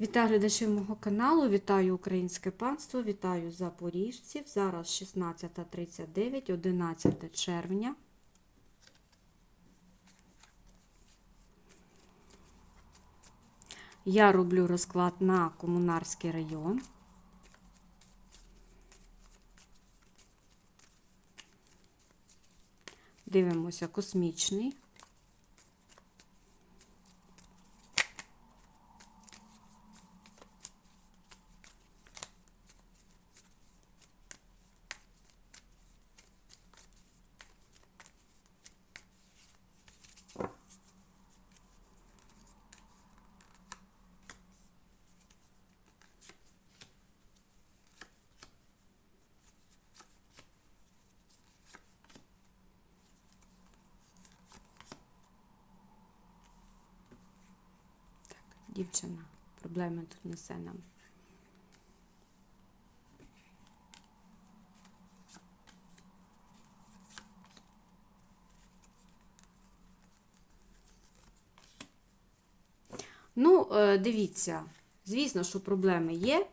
Вітаю глядачів мого каналу, вітаю українське панство, вітаю запоріжців. Зараз 16.39, 11 червня. Я роблю розклад на Комунарський район. Дивимося космічний. Дівчина, проблеми тут несе нам. Ну, е, дивіться, звісно, що проблеми є.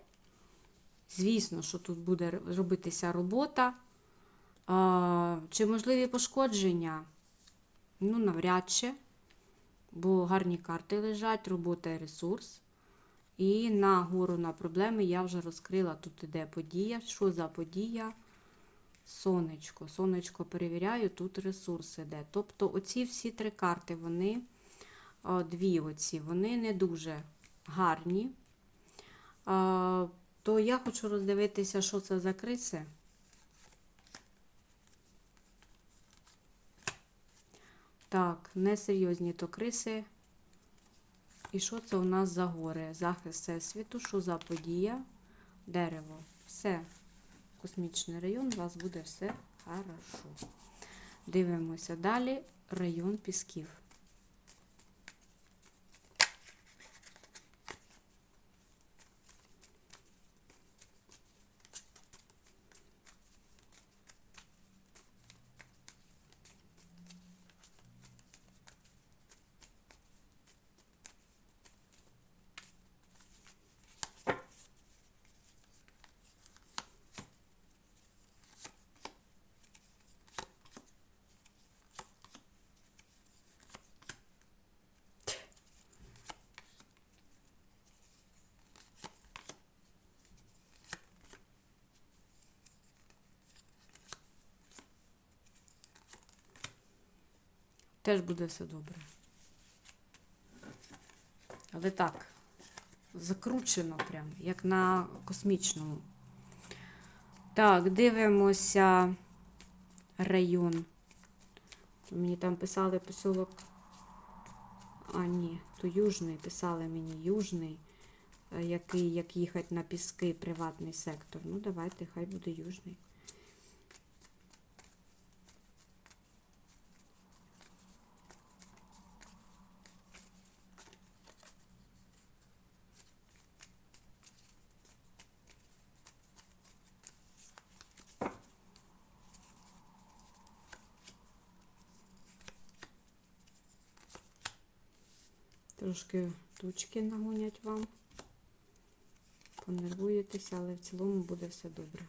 Звісно, що тут буде робитися робота. Чи можливі пошкодження? Ну, навряд чи бо гарні карти лежать, робота і ресурс. І на гору на проблеми я вже розкрила. Тут іде подія. Що за подія? Сонечко. Сонечко перевіряю, тут ресурс іде. Тобто оці всі три карти, вони, дві оці, вони не дуже гарні. То я хочу роздивитися, що це за криси. Так, несерйозні то криси. І що це у нас за гори? Захист Всесвіту, що за подія? Дерево. Все. Космічний район, у вас буде все хорошо. Дивимося далі. Район Пісків. Теж буде все добре. Але так, закручено прям, як на космічному. Так, дивимося район. Мені там писали посілок. А, ні, то Южний. Писали мені Южний, е, який, як їхати на піски, приватний сектор. Ну, давайте, хай буде Южний. Трошки тучки нагонять вам. Понервуєтеся, але в цілому буде все добре.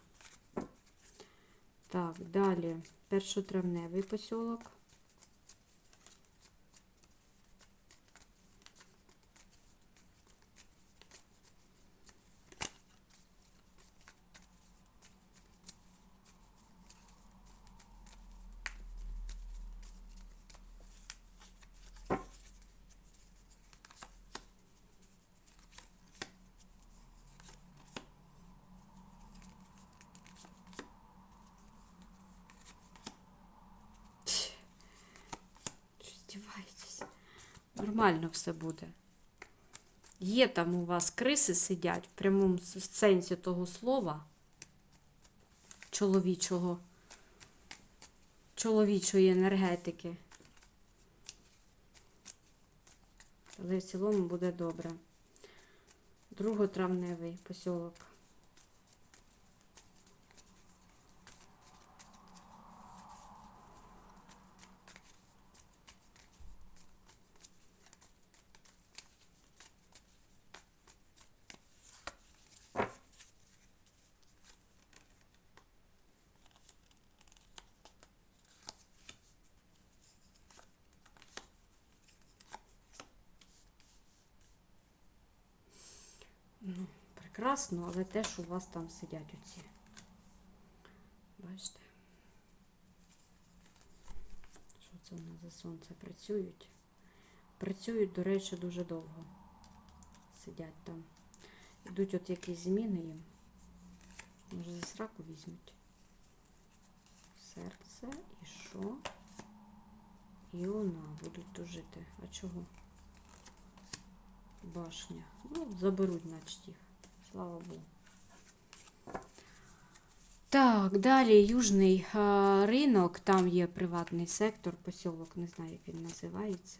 Так, далі першотравневий посілок. Що здіваєтесь? Нормально все буде. Є там у вас криси сидять в прямому сенсі того слова чоловічого, чоловічої енергетики. Але в цілому буде добре. Друготравневий посілок. Прекрасно, але що у вас там сидять оці. Бачите? Що це у нас за сонце? Працюють. Працюють, до речі, дуже довго. Сидять там. Йдуть от якісь зміни їм. Може, за сраку візьмуть. Серце і що? І вона будуть тужити. А чого? Башня. Ну, заберуть, значить, їх. Слава Богу. Так, далі южний ринок, там є приватний сектор, посілок, не знаю, як він називається.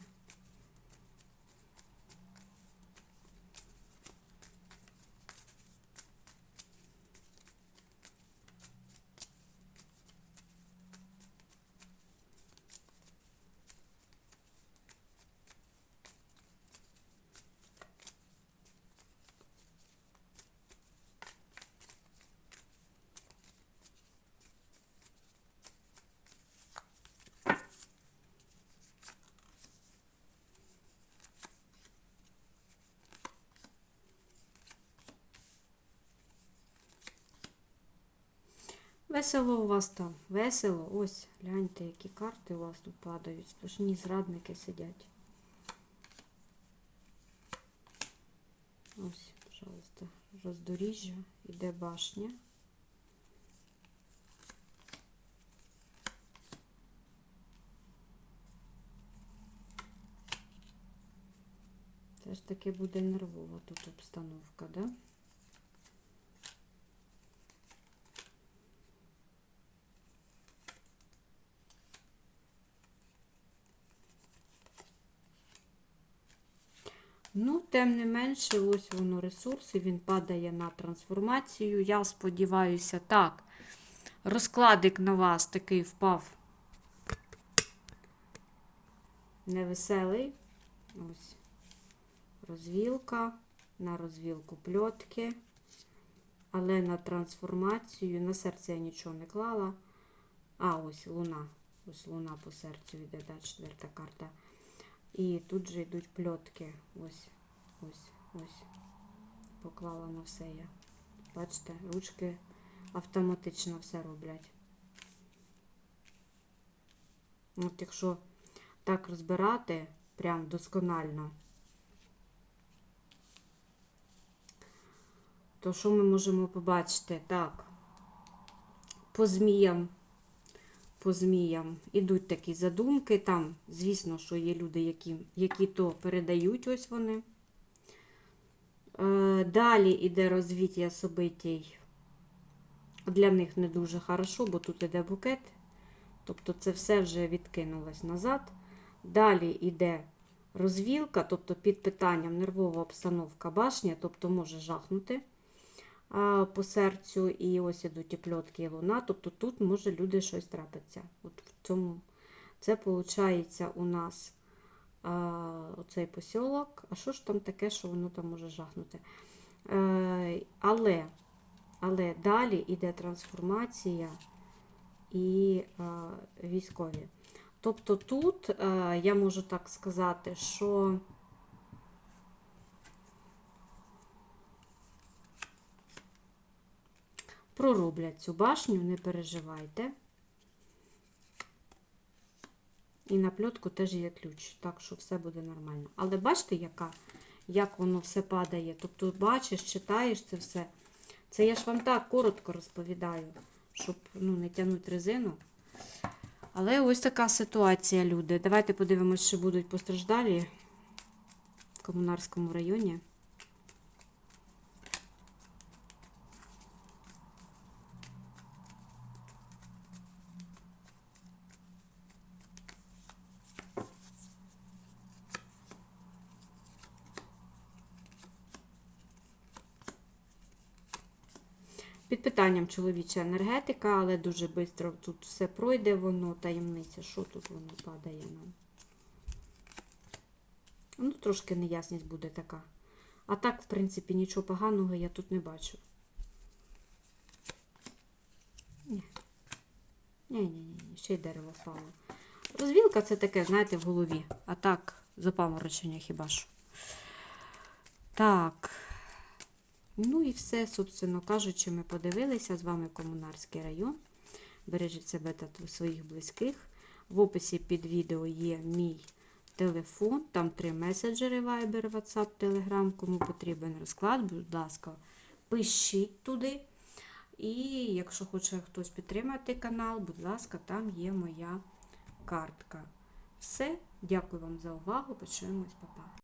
Весело у вас там, весело. Ось, гляньте, які карти у вас тут падають. Сплошні зрадники сидять. Ось, пожалуйста, роздоріжжя, іде башня. Це ж таки буде нервова тут обстановка, да? Ну, тим не менше, ось воно ресурси, він падає на трансформацію. Я сподіваюся, так. Розкладик на вас такий впав. Невеселий. Ось. Розвілка. На розвілку пльотки. Але на трансформацію. На серце я нічого не клала. А, ось луна. Ось луна по серцю йде, да, четверта карта. І тут же йдуть пльотки. Ось, ось, ось. Поклала на все я. Бачите, ручки автоматично все роблять. От якщо так розбирати, прям досконально, то що ми можемо побачити? Так, по зміям по зміям. Ідуть такі задумки. Там, звісно, що є люди, які які то передають ось вони. Е, Далі йде розвиття собитій. Для них не дуже хорошо, бо тут йде букет. Тобто це все вже відкинулось назад. Далі йде розвілка, тобто під питанням нервова обстановка башня, тобто може жахнути по серцю, і ось ідуть і пльотки, і луна. Тобто тут може люди щось трапиться. От в цьому це виходить у нас а, оцей посілок. А що ж там таке, що воно там може жахнути? Е, але, але далі йде трансформація і військові. Тобто тут я можу так сказати, що. пророблять цю башню, не переживайте. І на пльотку теж є ключ, так що все буде нормально. Але бачите, яка, як воно все падає. Тобто, бачиш, читаєш це все. Це я ж вам так коротко розповідаю, щоб ну, не тягнути резину. Але ось така ситуація, люди. Давайте подивимось, що будуть постраждалі в комунарському районі. Під питанням чоловіча енергетика, але дуже швидко тут все пройде, воно, таємниця, що тут воно падає нам. Ну, трошки неясність буде така. А так, в принципі, нічого поганого я тут не бачу. Ні. Ні-ні-ні, ще й дерево впало. Розвілка це таке, знаєте, в голові. А так, запаморочення хіба що. Так. Ну і все, собственно кажучи, ми подивилися. З вами Комунарський район. Бережіть себе та своїх близьких. В описі під відео є мій телефон, там три меседжери Viber, WhatsApp, Telegram. Кому потрібен розклад, будь ласка, пишіть туди. І якщо хоче хтось підтримати канал, будь ласка, там є моя картка. Все, дякую вам за увагу. Почуємось, па-па.